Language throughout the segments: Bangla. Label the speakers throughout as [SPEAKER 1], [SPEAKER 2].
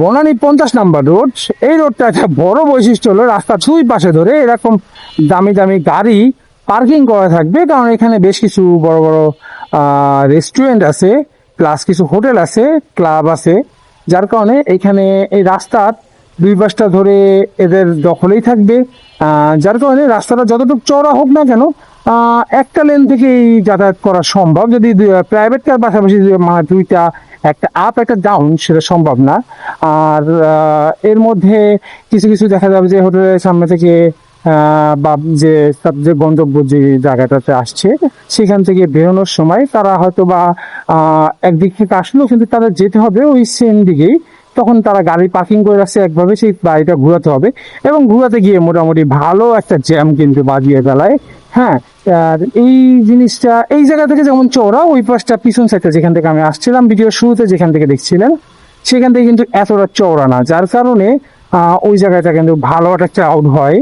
[SPEAKER 1] বনানী পঞ্চাশ নাম্বার রোড। এই রোডটা একটা বড় বৈশিষ্ট্য হলো, রাস্তা দুই পাশে ধরে এরকম দামি দামি গাড়ি পার্কিং করা থাকবে, কারণ এখানে বেশ কিছু বড় বড় রেস্টুরেন্ট আছে প্লাস কিছু হোটেল আছে ক্লাব আছে, যার কারণে এখানে এই রাস্তার দুই পাশটা ধরে এদের দখলেই থাকবে। যার কারণে রাস্তাটা যতটুকু চওড়া হোক না কেন একটা লেন থেকেই যাতায়াত করা সম্ভব। যদি প্রাইভেট কার পাশাপাশি মানে দুইটা একটা আপ একটা ডাউন সেটা সম্ভব না। আর এর মধ্যে কিছু কিছু দেখা যাবে যে হোটেলের সামনে থেকে বা যে তার যে গন্তব্য যে জায়গাটাতে আসছে, সেখান থেকে বেরোনোর সময় তারা হয়তো বা একদিক থেকে আসলেও কিন্তু তাদের যেতে হবে ওই সেম দিকেই। তখন তারা গাড়ি পার্কিং করে রাখছে একভাবে, সেই গাড়িটা ঘোরাতে হবে। এবং ঘোরাতে গিয়ে মোটামুটি ভালো একটা জ্যাম কিন্তু বাজিয়ে ফেলায়। হ্যাঁ আর এই জিনিসটা, এই জায়গা থেকে যেমন চওড়া, ওই পাশটা পিছন সাইডটা যেখান থেকে আমি আসছিলাম ভিডিও শুরুতে যেখান থেকে দেখছিলেন, সেখান থেকে কিন্তু এতটা চওড়া না। যার কারণে ওই জায়গাটা কিন্তু ভালো একটা ক্রাউড হয়।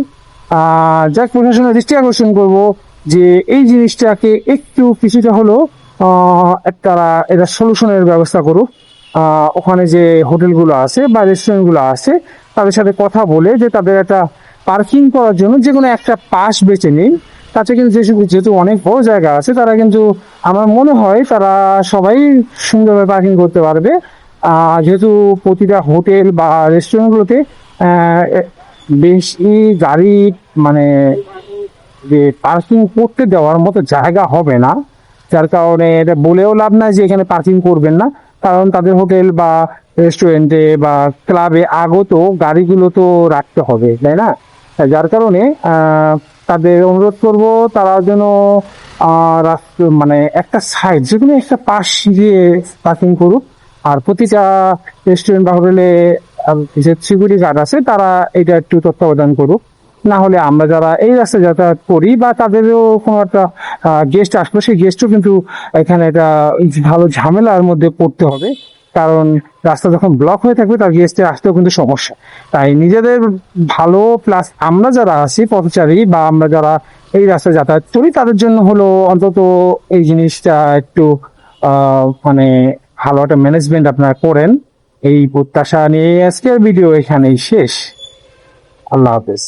[SPEAKER 1] যাক, প্রশাসনের দৃষ্টি আকর্ষণ করব যে এই জিনিসটাকে একটু কিছুটা হলো তারা এটা সলিউশনের ব্যবস্থা করুক। ওখানে যে হোটেলগুলো আছে বা রেস্টুরেন্টগুলো আছে, তাদের সাথে কথা বলে যে তাদের একটা পার্কিং করার জন্য যে কোনো একটা পাস বেছে নিন। তাতে কিন্তু যেহেতু অনেক বড় জায়গা আছে, তারা কিন্তু আমার মনে হয় তারা সবাই সুন্দরভাবে পার্কিং করতে পারবে। যেহেতু প্রতিটা হোটেল বা রেস্টুরেন্টগুলোতে বেশি গাড়ি মানে যে পার্কিং করতে দেওয়ার মতো জায়গা হবে না। যার কারণে এটা বলেও লাভ নাই যে এখানে পার্কিং করবেন না। কারণ তাদের হোটেল বা রেস্টুরেন্টে বা ক্লাবে আগত গাড়িগুলো তো রাখতে হবে, তাই না? যার কারণে তাদের অনুরোধ করব, তারা যেন মানে একটা সাইড যে কোনো একটা পাশ দিয়ে পার্কিং করুক। আর প্রতিটা রেস্টুরেন্ট বা হোটেলে যে সিকিউরিটি গার্ড আছে, তারা এটা একটু তত্ত্বাবধান করুক। না হলে আমরা যারা এই রাস্তায় যাতায়াত করি বা তাদেরও কোনো একটা গেস্ট আসলো সেই গেস্টও কিন্তু এখানে একটা ভালো ঝামেলার মধ্যে পড়তে হবে। কারণ রাস্তা যখন ব্লক হয়ে থাকবে, তার গেস্টে আসতেও কিন্তু সমস্যা। তাই নিজেদের ভালো প্লাস আমরা যারা আছি, পথচারী বা আমরা যারা এই রাস্তায় যাতায়াত করি, তাদের জন্য হলো অন্তত এই জিনিসটা একটু মানে ভালো একটা ম্যানেজমেন্ট আপনারা করেন। এই প্রত্যাশা নিয়ে আজকের ভিডিও এখানেই শেষ। আল্লাহ হাফেজ।